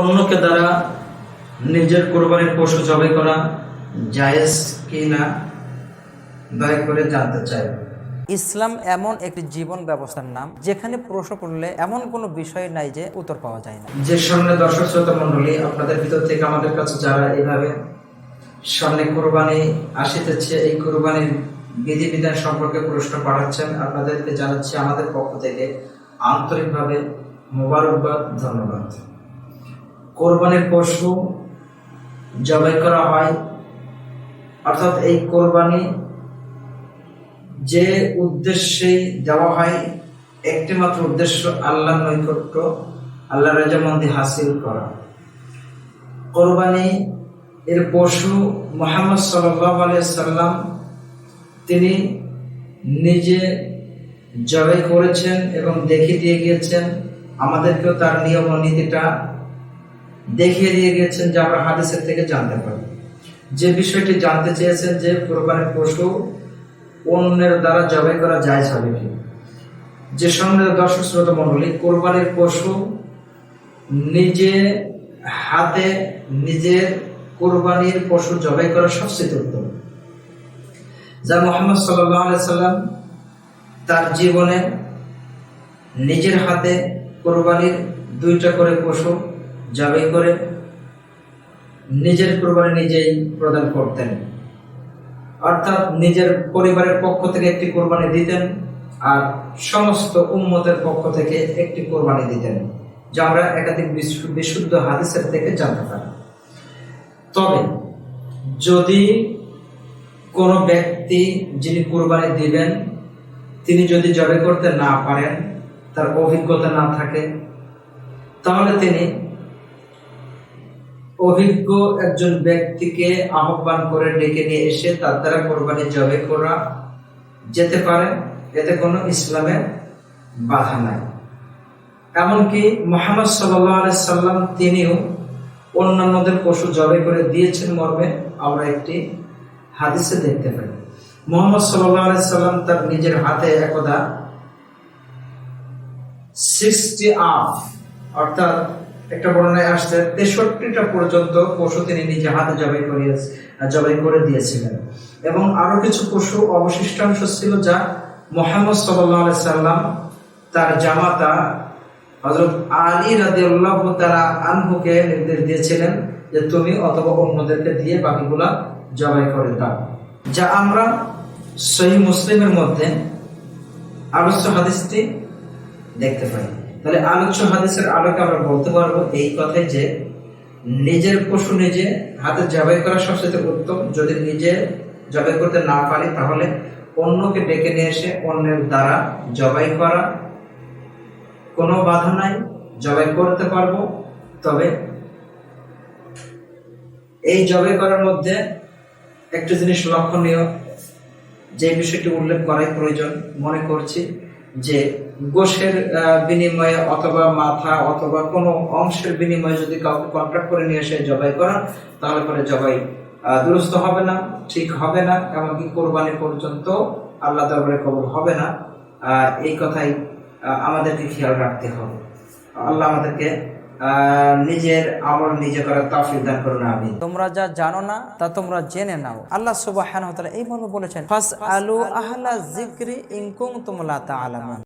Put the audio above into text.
অন্যকে দ্বারা নিজের কোরবানির পশু জবাই করা জায়েজ কি না দয়া করে জানতে চাই। ইসলাম এমন একটি জীবন ব্যবস্থার নাম যেখানে প্রশ্ন করলে এমন কোনো বিষয় নাই যে উত্তর পাওয়া যায় না। যে সামনে দর্শক শ্রোতা মন্ডলী আপনাদের ভিতর থেকে আমাদের কাছে যারা এইভাবে সামনে কোরবানি আসিতেছে এই কোরবানির বিধিবিধান সম্পর্কে প্রশ্ন পাঠাচ্ছেন আপনাদেরকে জানাচ্ছি আমাদের পক্ষ থেকে আন্তরিকভাবে মোবারকবাদ ধন্যবাদ। কোরবানির পশু জবাই করা হয়। অর্থাৎ এই কোরবানি যে উদ্দেশ্যে দেওয়া হয় একটি মাত্র উদ্দেশ্য আল্লাহ নৈকট্য আল্লাহ রাজামন্দি হাসিল করা। কোরবানি এর পশু মোহাম্মদ সাল্লাহ সাল্লাম তিনি নিজে জবাই করেছেন এবং দেখিয়ে দিয়ে গিয়েছেন, আমাদেরকেও তার নিয়ম নীতিটা দেখিয়ে দিয়ে গিয়েছেন যে আমরা হাদিসের থেকে জানতে পারি। যে বিষয়টি জানতে চেয়েছেন যে কোরবানির পশু অন্যের দ্বারা জবাই করা যায় হবে কি? যে সঙ্গে দর্শক, শ্রোতা মন্ডলী কোরবানির পশু নিজে হাতে নিজের কোরবানির পশু জবাই করা সবচেয়ে উত্তম। যা মোহাম্মদ সাল্লাম তার জীবনে নিজের হাতে কোরবানির দুইটা করে পশু জবাই করে নিজের কোরবানি নিজেই প্রদান করতেন। অর্থাৎ নিজের পরিবারের পক্ষ থেকে একটি কোরবানি দিতেন আর সমস্ত উম্মতের পক্ষ থেকে একটি কোরবানি দিতেন, যা আমরা একাধিক বিশুদ্ধ হাদিসের থেকে জানতে পারি। তবে যদি কোনো ব্যক্তি যিনি কোরবানি দিবেন, তিনি যদি জবে করতে না পারেন, তার অভিজ্ঞতা না থাকে, তাহলে তিনি অভিজ্ঞ একজন ব্যক্তিকে আহ্বান করে ডেকে নিয়ে এসে তার দ্বারা কোরবানি জবে করা যেতে পারে, এতে কোনো ইসলামের বাধা নাই। এমনকি মোহাম্মদ সাল্লাহ সাল্লাম তিনিও অন্যান্যদের পশু জবে করে দিয়েছেন মর্মে, আমরা একটি হাদিসে দেখতে পাই। মোহাম্মদ সাল্লাহ সাল্লাম তার নিজের হাতে একদা সিক্সটি আপ অর্থাৎ একটা বর্ণনায় আসছে, তেষট্টিটা পর্যন্ত পশু তিনি নিজে হাতে জবাই করিয়ে জবাই করে দিয়েছিলেন। এবং আরও কিছু পশু অবশিষ্টাংশ ছিল যা মোহাম্মদ সাল্লাহ সাল্লাম, তার জামাতা হজরত আলী রাদিউল্লাহ তারা আনহুকে নির্দেশ দিয়েছিলেন যে তুমি অথবা অন্যদেরকে দিয়ে বাকিগুলা জবাই করে দাও। যা আমরা সহি মুসলিমের মধ্যে আলোচ্য হাদিসটি দেখতে পাই। তাহলে আলোচ্য হাদিসের আলোকে আমরা বলতে পারব এই কথাই যে নিজের পশু নিজে হাতে জবাই করা সবচেয়ে উত্তম। যদি নিজে জবাই করতে না পারি, তাহলে অন্যকে ডেকে নিয়ে এসে অন্যের দ্বারা জবাই করা কোনো বাধা নাই। জবাই করতে পারব, তবে এই জবাই করার মধ্যে একটা জিনিস লক্ষণীয়, যে বিষয়টি উল্লেখ করাই প্রয়োজন। মনে করছি যে আহ, বিনিময়ে অথবা মাথা অথবা কোনো অংশের বিনিময়ে যদি কাউকে কন্ট্রাক্ট করে নিয়ে এসে জবাই করা তাহলে পরে জবাই দুরস্ত হবে না ঠিক হবে না এমনকি কোরবানি পর্যন্ত আল্লাহ দরবারে কবুল হবে না। এই কথাই আমাদেরকে খেয়াল রাখতে হবে। আল্লাহ আমাদেরকে নিজের আমল নিজে করার তাফিক দান করুন আমি তোমরা যা জানো না তা তোমরা জেনে নাও। আল্লাহ সুবাহ এইভাবে বলেছেন ফাস আলু আহলা জিক্রি ইনকুম তোমলা তা